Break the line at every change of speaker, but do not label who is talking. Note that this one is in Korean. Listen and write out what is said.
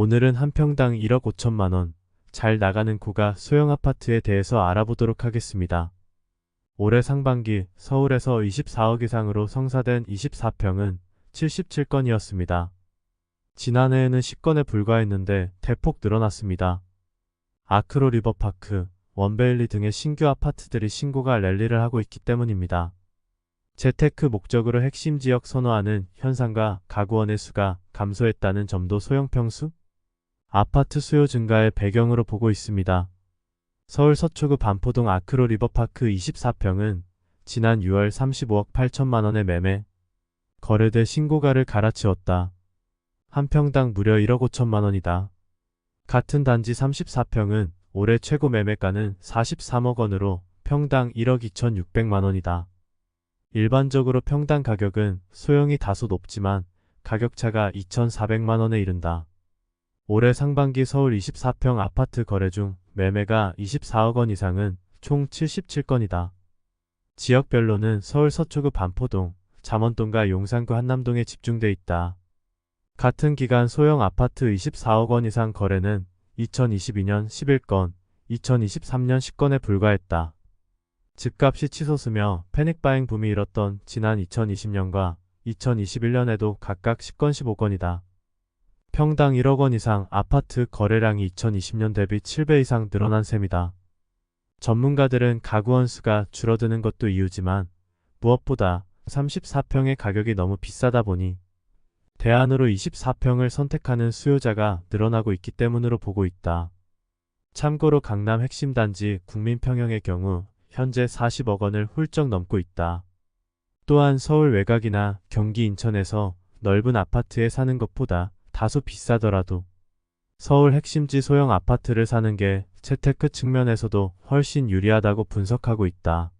오늘은 한 평당 1억 5천만 원, 잘 나가는 고가 소형 아파트에 대해서 알아보도록 하겠습니다. 올해 상반기 서울에서 24억 이상으로 성사된 24평은 77건이었습니다. 지난해에는 10건에 불과했는데 대폭 늘어났습니다. 아크로 리버파크, 원베일리 등의 신규 아파트들이 신고가 랠리를 하고 있기 때문입니다. 재테크 목적으로 핵심 지역 선호하는 현상과 가구원의 수가 감소했다는 점도 소형평수? 아파트 수요 증가의 배경으로 보고 있습니다. 서울 서초구 반포동 아크로 리버파크 24평은 지난 6월 35억 8천만 원의 매매, 거래돼 신고가를 갈아치웠다. 한 평당 무려 1억 5천만 원이다. 같은 단지 34평은 올해 최고 매매가는 43억 원으로 평당 1억 2,600만 원이다. 일반적으로 평당 가격은 소형이 다소 높지만 가격차가 2,400만 원에 이른다. 올해 상반기 서울 24평 아파트 거래 중 매매가 24억 원 이상은 총 77건이다. 지역별로는 서울 서초구 반포동, 잠원동과 용산구 한남동에 집중돼 있다. 같은 기간 소형 아파트 24억 원 이상 거래는 2022년 11건, 2023년 10건에 불과했다. 집값이 치솟으며 패닉바잉 붐이 일었던 지난 2020년과 2021년에도 각각 10건 15건이다. 평당 1억 원 이상 아파트 거래량이 2020년 대비 7배 이상 늘어난 셈이다. 전문가들은 가구 원 수가 줄어드는 것도 이유지만 무엇보다 34평의 가격이 너무 비싸다 보니 대안으로 24평을 선택하는 수요자가 늘어나고 있기 때문으로 보고 있다. 참고로 강남 핵심 단지 국민평형의 경우 현재 40억 원을 훌쩍 넘고 있다. 또한 서울 외곽이나 경기 인천에서 넓은 아파트에 사는 것보다 다소 비싸더라도 서울 핵심지 소형 아파트를 사는 게 재테크 측면에서도 훨씬 유리하다고 분석하고 있다.